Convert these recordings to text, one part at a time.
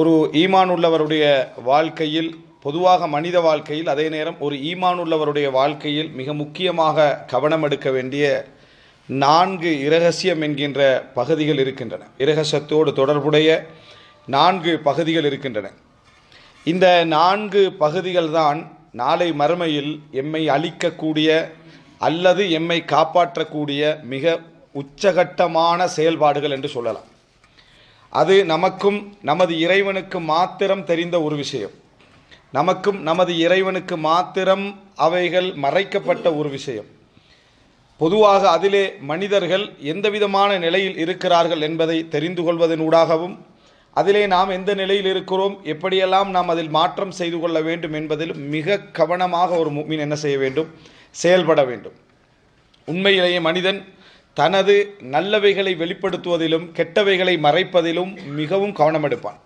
ஒரு ஈமான் உள்ளவருடைய வாழ்க்கையில் பொதுவாக மனித வாழ்க்கையில் அதே நேரம் ஒரு ஈமான் உள்ளவருடைய வாழ்க்கையில் மிக முக்கியமாக கவனம் எடுக்க வேண்டிய நான்கு இரகசியம் என்கின்ற பகுதிகள் இருக்கின்றன. இரகசியத்தோடு தொடர்புடைய நான்கு பகுதிகள் இருக்கின்றன. இந்த நான்கு பகுதிகள் தான் நாளை மறுமையில் எம்மை அழிக்கக்கூடிய அல்லது எம்மை காப்பாற்றக்கூடிய மிக உச்சகட்டமான செயல்பாடுகள் என்று சொல்லலாம். அது நமக்கும் நமது இறைவனுக்கு மாத்திரம் தெரிந்த ஒரு விஷயம். நமக்கும் நமது இறைவனுக்கு மாத்திரம் அவைகள் மறைக்கப்பட்ட ஒரு விஷயம். பொதுவாக அதிலே மனிதர்கள் எந்தவிதமான நிலையில் இருக்கிறார்கள் என்பதை தெரிந்து கொள்வதனூடாகவும் அதிலே நாம் எந்த நிலையில் இருக்கிறோம் எப்படியெல்லாம் நாம் அதில் மாற்றம் செய்து கொள்ள வேண்டும் என்பதில் மிக கவனமாக ஒரு மீன் என்ன செய்ய வேண்டும்? செயல்பட வேண்டும். உண்மையிலேயே மனிதன் தனது நல்லவைகளை வெளிப்படுத்துவதிலும் கெட்டவைகளை மறைப்பதிலும் மிகவும் கவனம் எடுப்பான்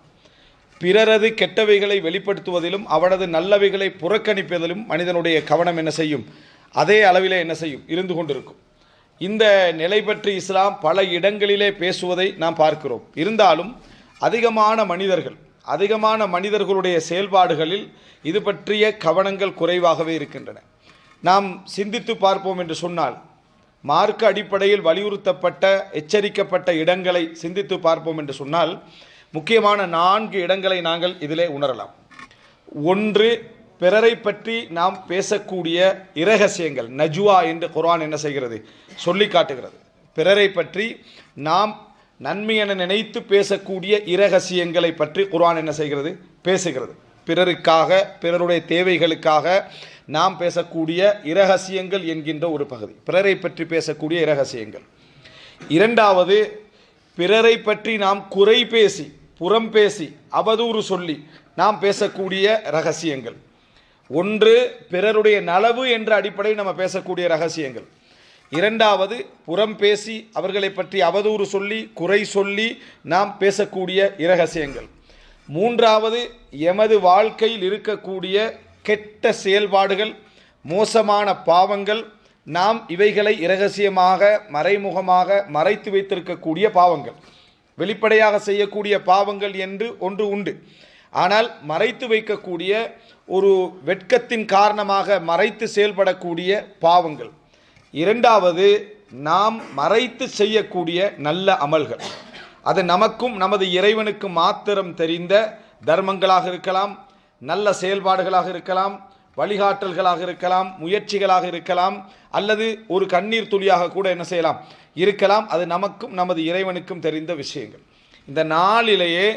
பிறரது கெட்டவைகளை வெளிப்படுத்துவதிலும் அவனது நல்லவைகளை புறக்கணிப்பதிலும் மனிதனுடைய கவனம் என்ன செய்யும்? அதே அளவிலே என்ன செய்யும்? இருந்து கொண்டிருக்கும். இந்த நிலை பற்றி இஸ்லாம் பல இடங்களிலே பேசுவதை நாம் பார்க்கிறோம். இருந்தாலும் அதிகமான மனிதர்கள் அதிகமான மனிதர்களுடைய செயல்பாடுகளில் இது பற்றிய கவனங்கள் குறைவாகவே இருக்கின்றன. நாம் சிந்தித்து பார்ப்போம் என்று சொன்னால் மார்க்க அடிப்படையில் வலியுறுத்தப்பட்ட எச்சரிக்கப்பட்ட இடங்களை சிந்தித்து பார்ப்போம் என்று சொன்னால் முக்கியமான நான்கு இடங்களை நாங்கள் இதிலே உணரலாம். ஒன்று பிறரை பற்றி நாம் பேசக்கூடிய இரகசியங்கள் நஜுவா என்று குரான் என்ன செய்கிறது? சொல்லி காட்டுகிறது. பிறரை பற்றி நாம் நன்மை என நினைத்து பேசக்கூடிய இரகசியங்களை பற்றி குரான் என்ன செய்கிறது? பேசுகிறது. பிறருக்காக பிறருடைய தேவைகளுக்காக நாம் பேசக்கூடிய இரகசியங்கள் என்கின்ற ஒரு பகுதி. பிறரை பற்றி பேசக்கூடிய இரகசியங்கள். இரண்டாவது பிறரை பற்றி நாம் குறை பேசி புறம் பேசி அவதூறு சொல்லி நாம் பேசக்கூடிய ரகசியங்கள் ஒன்று பிறருடைய நலவு என்ற அடிப்படையில் நம்ம பேசக்கூடிய ரகசியங்கள் இரண்டாவது புறம் பேசி அவர்களை பற்றி அவதூறு சொல்லி குறை சொல்லி நாம் பேசக்கூடிய இரகசியங்கள். மூன்றாவது எமது வாழ்க்கையில் இருக்கக்கூடிய கெட்ட செயல்பாடுகள் மோசமான பாவங்கள் நாம் இவைகளை இரகசியமாக மறைமுகமாக மறைத்து வைத்திருக்கக்கூடிய பாவங்கள். வெளிப்படையாக செய்யக்கூடிய பாவங்கள் என்று ஒன்று உண்டு. ஆனால் மறைத்து வைக்கக்கூடிய ஒரு வெட்கத்தின் காரணமாக மறைத்து செயல்படக்கூடிய பாவங்கள். இரண்டாவது நாம் மறைத்து செய்யக்கூடிய நல்ல அமல்கள். அது நமக்கும் நமது இறைவனுக்கு மாத்திரம் தெரிந்த தர்மங்களாக இருக்கலாம் நல்ல செயல்பாடுகளாக இருக்கலாம் வழிகாட்டல்களாக இருக்கலாம் முயற்சிகளாக இருக்கலாம் அல்லது ஒரு கண்ணீர் துளியாக கூட என்ன செய்யலாம்? இருக்கலாம். அது நமக்கும் நமது இறைவனுக்கும் தெரிந்த விஷயங்கள். இந்த நாளிலேயே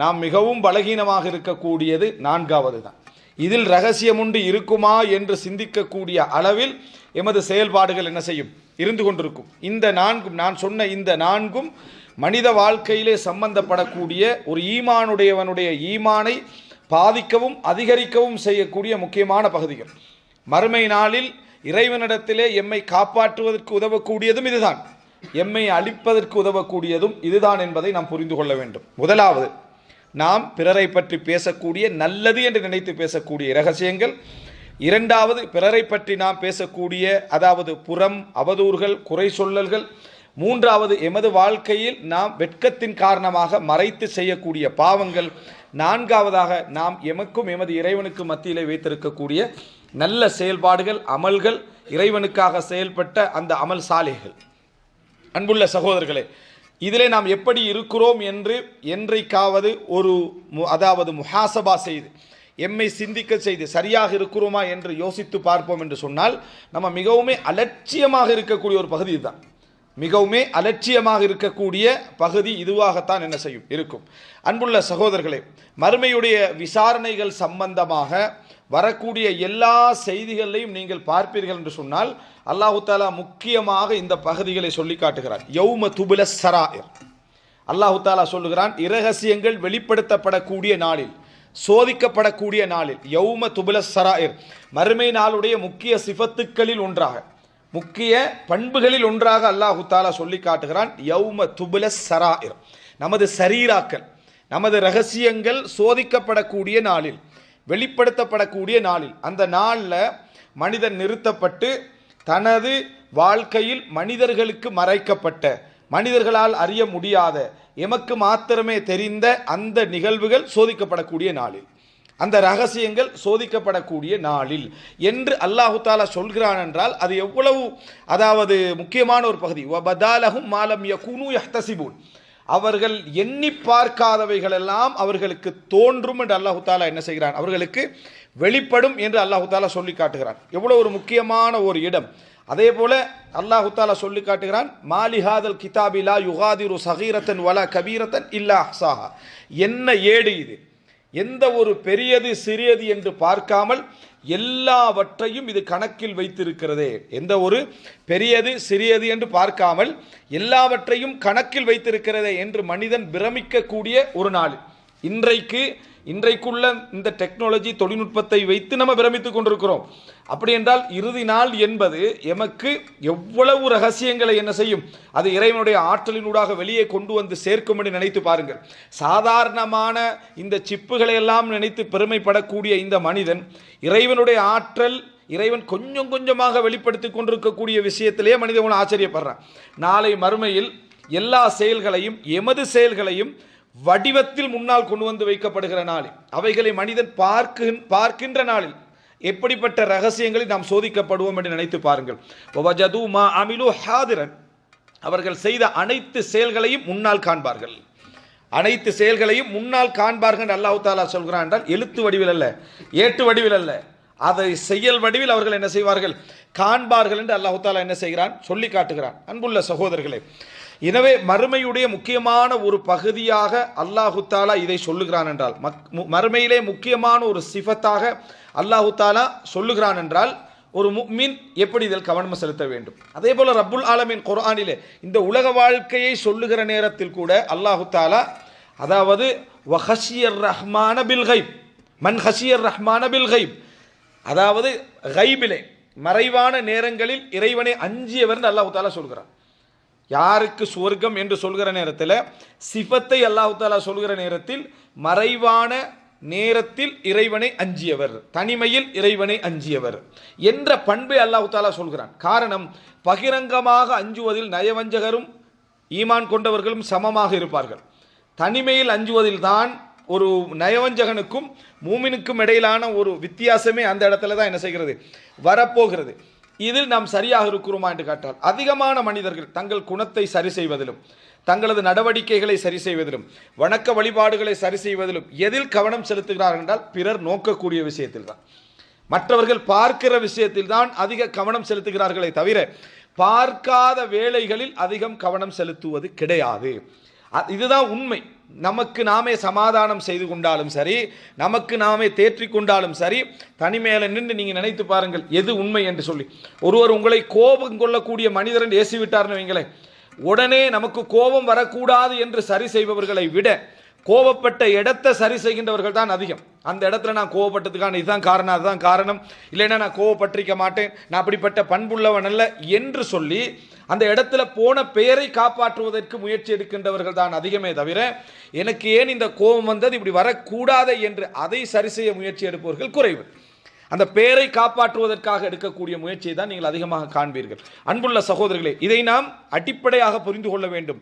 நாம் மிகவும் பலகீனமாக இருக்கக்கூடியது நான்காவது தான் இதில் ரகசியம் உண்டு இருக்குமா என்று சிந்திக்கக்கூடிய அளவில் எமது செயல்பாடுகள் என்ன செய்யும்? இருந்து கொண்டிருக்கும். இந்த நான்கும் நான் சொன்ன இந்த நான்கும் மனித வாழ்க்கையிலே சம்பந்தப்படக்கூடிய ஒரு ஈமானுடையவனுடைய ஈமானை பாதிக்கவும் அதிகரிக்கவும் செய்யக்கூடிய முக்கியமான பகுதிகள். மறுமை நாளில் இறைவனிடத்திலே எம்மை காப்பாற்றுவதற்கு உதவக்கூடியதும் இதுதான். எம்மை அழிப்பதற்கு உதவக்கூடியதும் இதுதான் என்பதை நாம் புரிந்து கொள்ள வேண்டும். முதலாவது நாம் பிறரை பற்றி பேசக்கூடிய நல்லது என்று நினைத்து பேசக்கூடிய ரகசியங்கள் இரண்டாவது பிறரை பற்றி நாம் பேசக்கூடிய அதாவது புறம் அவதூறுகள் குறை சொல்லல்கள் மூன்றாவது எமது வாழ்க்கையில் நாம் வெட்கத்தின் காரணமாக மறைத்து செய்யக்கூடிய பாவங்கள். நான்காவதாக நாம் எமக்கும் எமது இறைவனுக்கும் மத்தியிலே வைத்திருக்கக்கூடிய நல்ல செயல்பாடுகள் அமல்கள் இறைவனுக்காக செயல்பட்ட அந்த அமல் சாலைகள். அன்புள்ள சகோதரர்களே இதிலே நாம் எப்படி இருக்கிறோம் என்று என்றைக்காவது ஒரு மு- அதாவது முஹாசபா செய்து எம்மை சிந்திக்க செய்து சரியாக இருக்கிறோமா என்று யோசித்து பார்ப்போம் என்று சொன்னால் நம்ம மிகவுமே அலட்சியமாக இருக்கக்கூடிய ஒரு பகுதி இதுதான். மிகவுமே அலட்சியமாக இருக்கக்கூடிய பகுதி இதுவாகத்தான் என்ன செய்யும்? இருக்கும். அன்புள்ள சகோதரர்களே மறுமையுடைய விசாரணைகள் சம்பந்தமாக வரக்கூடிய எல்லா செய்திகளையும் நீங்கள் பார்ப்பீர்கள் என்று சொன்னால் அல்லாஹு தாலா முக்கியமாக இந்த பகுதிகளை சொல்லி காட்டுகிறார். யௌம துபுல சராயர் அல்லாஹு தாலா சொல்லுகிறான் இரகசியங்கள் வெளிப்படுத்தப்படக்கூடிய நாளில் சோதிக்கப்படக்கூடிய நாளில் யௌம துபுல சராயர் மறுமை நாளுடைய முக்கிய சிபத்துக்களில் ஒன்றாக முக்கிய பண்புகளில் ஒன்றாக அல்லாஹு தாலா சொல்லி காட்டுகிறான் யௌம துபுல சராயிர். நமது சரீராக்கள் நமது ரகசியங்கள் சோதிக்கப்படக்கூடிய நாளில் வெளிப்படுத்தப்படக்கூடிய நாளில் அந்த நாளில் மனிதன் நிறுத்தப்பட்டு தனது வாழ்க்கையில் மனிதர்களுக்கு மறைக்கப்பட்ட மனிதர்களால் அறிய முடியாத எமக்கு மாத்திரமே தெரிந்த அந்த நிகழ்வுகள் சோதிக்கப்படக்கூடிய நாளில். அந்த ரகசியங்கள் சோதிக்கப்படக்கூடிய நாளில். என்று அல்லாஹு தாலா சொல்கிறான் என்றால் அது எவ்வளவு அதாவது முக்கியமான ஒரு பகுதி. வபதாலகும் மாலம் யகுனு யஹ்தசிபூன். அவர்கள் எண்ணி பார்க்காதவைகள் எல்லாம் அவர்களுக்கு தோன்றும் என்று அல்லாஹு தாலா என்ன செய்கிறான்? அவர்களுக்கு வெளிப்படும் என்று அல்லாஹு தாலா சொல்லி காட்டுகிறான். எவ்வளோ ஒரு முக்கியமான ஒரு இடம். அதே போல அல்லாஹு தாலா சொல்லி காட்டுகிறான் மாலிஹாதல் கிதாபிலா யுகாதிரு சகீரத்தன் வல கபீரத்தன் இல்லா சாஹா என்ன ஏடு இது? எந்த ஒரு பெரியது சிறியது என்று பார்க்காமல் எல்லாவற்றையும் இது கணக்கில் வைத்திருக்கிறதே. எந்த ஒரு பெரியது சிறியது என்று பார்க்காமல் எல்லாவற்றையும் கணக்கில் வைத்திருக்கிறதே என்று மனிதன் பிரமிக்கக்கூடிய ஒரு நாள். இன்றைக்கு இன்றைக்குள்ள இந்த டெக்னாலஜி தொழில்நுட்பத்தை வைத்து நம்ம பிரமித்துக் கொண்டிருக்கிறோம். அப்படி என்றால் இறுதி நாள் என்பது எமக்கு எவ்வளவு ரகசியங்களை என்ன செய்யும்? அது இறைவனுடைய ஆற்றலினூடாக வெளியே கொண்டு வந்து சேர்க்கும் என்று நினைத்து பாருங்கள். சாதாரணமான இந்த சிப்புகளை எல்லாம் நினைத்து பெருமைப்படக்கூடிய இந்த மனிதன் இறைவனுடைய ஆற்றல் இறைவன் கொஞ்சம் கொஞ்சமாக வெளிப்படுத்தி கொண்டிருக்கக்கூடிய விஷயத்திலேயே மனிதன் ஆச்சரியப்படுறான். நாளை மறுமையில் எல்லா செயல்களையும் எமது செயல்களையும் வடிவத்தில் முன்னால் கொண்டு வந்து வைக்கப்படுகிற நாளில் அவைகளை மனிதன் பார்க்கு பார்க்கின்ற நாளில் எப்படிப்பட்ட ரகசியங்களை நாம் சோதிக்கப்படுவோம் என்று நினைத்து பாருங்கள். வஜது மா அமிலு ஹாதிரன். அவர்கள் செய்த அனைத்து செயல்களையும் முன்னால் காண்பார்கள். அனைத்து செயல்களையும் முன்னால் காண்பார்கள் அல்லாஹு தாலா சொல்கிறான் என்றால் எழுத்து வடிவில் அல்ல ஏட்டு வடிவில் அல்ல. அதை செயல் வடிவில் அவர்கள் என்ன செய்வார்கள்? காண்பார்கள் என்று அல்லாஹு தாலா என்ன செய்கிறான்? சொல்லி காட்டுகிறான். அன்புள்ள சகோதரர்களே எனவே மறுமையுடைய முக்கியமான ஒரு பகுதியாக அல்லாஹு தாலா இதை சொல்லுகிறான் என்றால் மறுமையிலே முக்கியமான ஒரு சிஃபத்தாக அல்லாஹு தாலா சொல்லுகிறான் என்றால் ஒரு மீன் எப்படி இதில் கவனம் செலுத்த வேண்டும்? அதே போல ரப்புல் ஆலமின் குரானிலே இந்த உலக வாழ்க்கையை சொல்லுகிற நேரத்தில் கூட அல்லாஹு தாலா அதாவது வஹஷியர் ரஹ்மான பில் கைப் மன் ஹசியர் ரஹ்மான பில் அதாவது ஹைபிலே மறைவான நேரங்களில் இறைவனை அஞ்சியவர் அல்லாஹு தாலா சொல்கிறான். யாருக்கு சுவர்க்கம் என்று சொல்கிற நேரத்தில் சிஃபத்தை அல்லாஹு தாலா சொல்கிற நேரத்தில் மறைவான நேரத்தில் இறைவனை அஞ்சியவர் தனிமையில் இறைவனை அஞ்சியவர் என்ற பண்பை அல்லாஹு தாலா சொல்கிறான். காரணம் பகிரங்கமாக அஞ்சுவதில் நயவஞ்சகரும் ஈமான் கொண்டவர்களும் சமமாக இருப்பார்கள். தனிமையில் அஞ்சுவதில் தான் ஒரு நயவஞ்சகனுக்கும் மூமினுக்கும் இடையிலான ஒரு வித்தியாசமே அந்த இடத்துல தான் என்ன செய்கிறது? வரப்போகிறது. இதில் நாம் சரியாக இருக்கிறோமா என்று கேட்டால் அதிகமான மனிதர்கள் தங்கள் குணத்தை சரி செய்வதிலும் தங்களது நடவடிக்கைகளை சரி செய்வதிலும் வணக்க வழிபாடுகளை சரி செய்வதிலும் எதில் கவனம் செலுத்துகிறார்கள் என்றால் பிறர் நோக்கக்கூடிய விஷயத்தில் தான் மற்றவர்கள் பார்க்கிற விஷயத்தில் தான் அதிக கவனம் செலுத்துகிறார்களே தவிர பார்க்காத வேலைகளில் அதிகம் கவனம் செலுத்துவது கிடையாது. இதுதான் உண்மை. நமக்கு நாமே சமாதானம் செய்து கொண்டாலும் சரி நமக்கு நாமே தேற்றி கொண்டாலும் சரி தனிமேல நின்று நீங்கள் நினைத்து பாருங்கள் எது உண்மை என்று சொல்லி. ஒருவர் உங்களை கோபம் கொள்ளக்கூடிய மனிதர் ஏசி விட்டார்னு வைங்களேன். உடனே நமக்கு கோபம் வரக்கூடாது என்று சரி செய்பவர்களை விட கோபப்பட்ட இடத்தை சரி செய்கின்றவர்கள் தான் அதிகம். அந்த இடத்துல நான் கோவப்பட்டதுக்கான இதுதான் காரணம் அதுதான் காரணம். இல்லைன்னா நான் கோவப்பட்டிருக்க மாட்டேன். நான் அப்படிப்பட்ட பண்புள்ளவன் அல்ல என்று சொல்லி அந்த இடத்துல போன பெயரை காப்பாற்றுவதற்கு முயற்சி எடுக்கின்றவர்கள் தான் அதிகமே தவிர எனக்கு ஏன் இந்த கோபம் வந்தது? இப்படி வரக்கூடாது என்று அதை சரி செய்ய முயற்சி எடுப்பவர்கள் குறைவு. அந்த பெயரை காப்பாற்றுவதற்காக எடுக்கக்கூடிய முயற்சியை தான் நீங்கள் அதிகமாக காண்பீர்கள். அன்புள்ள சகோதரர்களே இதை நாம் அடிப்படையாக புரிந்து கொள்ள வேண்டும்.